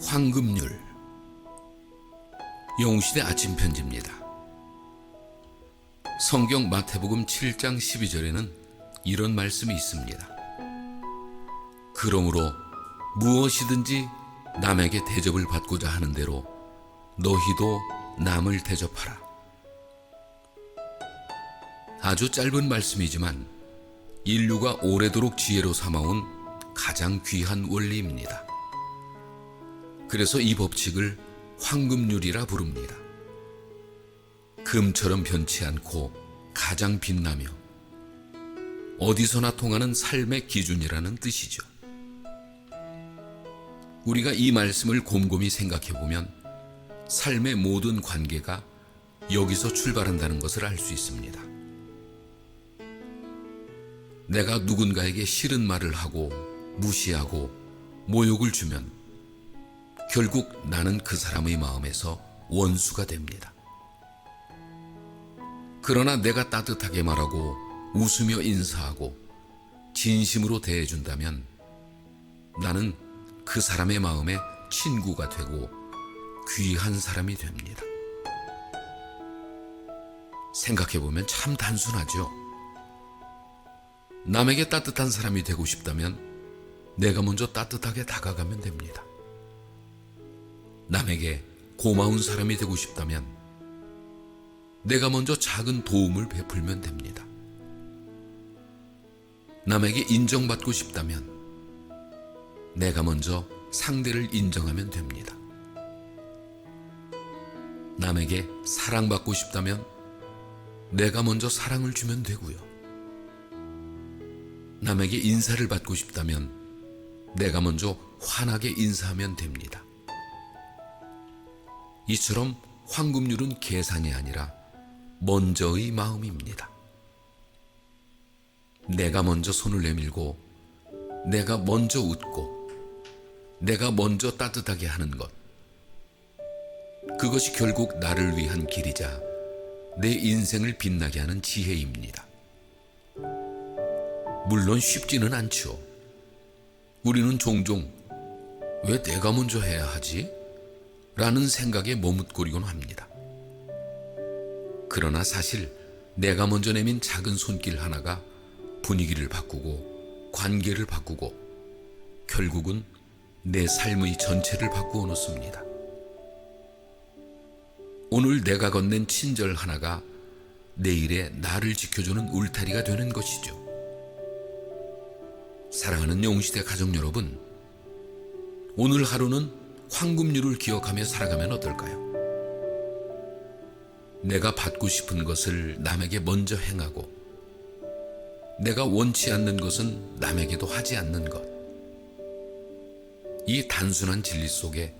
황금률 영웅시대 아침 편지입니다. 성경 마태복음 7장 12절에는 이런 말씀이 있습니다. 그러므로 무엇이든지 남에게 대접을 받고자 하는 대로 너희도 남을 대접하라. 아주 짧은 말씀이지만 인류가 오래도록 지혜로 삼아온 가장 귀한 원리입니다. 그래서 이 법칙을 황금률이라 부릅니다. 금처럼 변치 않고 가장 빛나며 어디서나 통하는 삶의 기준이라는 뜻이죠. 우리가 이 말씀을 곰곰이 생각해 보면 삶의 모든 관계가 여기서 출발한다는 것을 알 수 있습니다. 내가 누군가에게 싫은 말을 하고 무시하고 모욕을 주면 결국 나는 그 사람의 마음에서 원수가 됩니다. 그러나 내가 따뜻하게 말하고 웃으며 인사하고 진심으로 대해준다면 나는 그 사람의 마음에 친구가 되고 귀한 사람이 됩니다. 생각해보면 참 단순하죠. 남에게 따뜻한 사람이 되고 싶다면 내가 먼저 따뜻하게 다가가면 됩니다. 남에게 고마운 사람이 되고 싶다면 내가 먼저 작은 도움을 베풀면 됩니다. 남에게 인정받고 싶다면 내가 먼저 상대를 인정하면 됩니다. 남에게 사랑받고 싶다면 내가 먼저 사랑을 주면 되고요. 남에게 인사를 받고 싶다면 내가 먼저 환하게 인사하면 됩니다. 이처럼 황금률은 계산이 아니라 먼저의 마음입니다. 내가 먼저 손을 내밀고 내가 먼저 웃고 내가 먼저 따뜻하게 하는 것. 그것이 결국 나를 위한 길이자 내 인생을 빛나게 하는 지혜입니다. 물론 쉽지는 않죠. 우리는 종종 왜 내가 먼저 해야 하지? 라는 생각에 머뭇거리곤 합니다. 그러나 사실 내가 먼저 내민 작은 손길 하나가 분위기를 바꾸고 관계를 바꾸고 결국은 내 삶의 전체를 바꾸어 놓습니다. 오늘 내가 건넨 친절 하나가 내일의 나를 지켜주는 울타리가 되는 것이죠. 사랑하는 용시대 가족 여러분, 오늘 하루는 황금률을 기억하며 살아가면 어떨까요? 내가 받고 싶은 것을 남에게 먼저 행하고, 내가 원치 않는 것은 남에게도 하지 않는 것. 이 단순한 진리 속에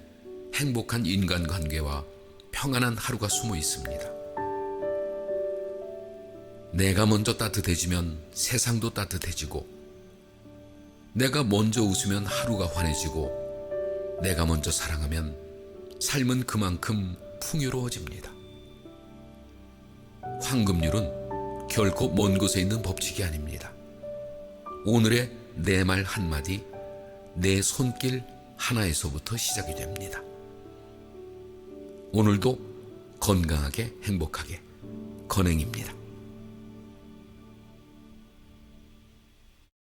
행복한 인간관계와 평안한 하루가 숨어 있습니다. 내가 먼저 따뜻해지면 세상도 따뜻해지고, 내가 먼저 웃으면 하루가 환해지고, 내가 먼저 사랑하면 삶은 그만큼 풍요로워집니다. 황금률은 결코 먼 곳에 있는 법칙이 아닙니다. 오늘의 내 말 한마디, 내 손길 하나에서부터 시작이 됩니다. 오늘도 건강하게 행복하게 건행입니다.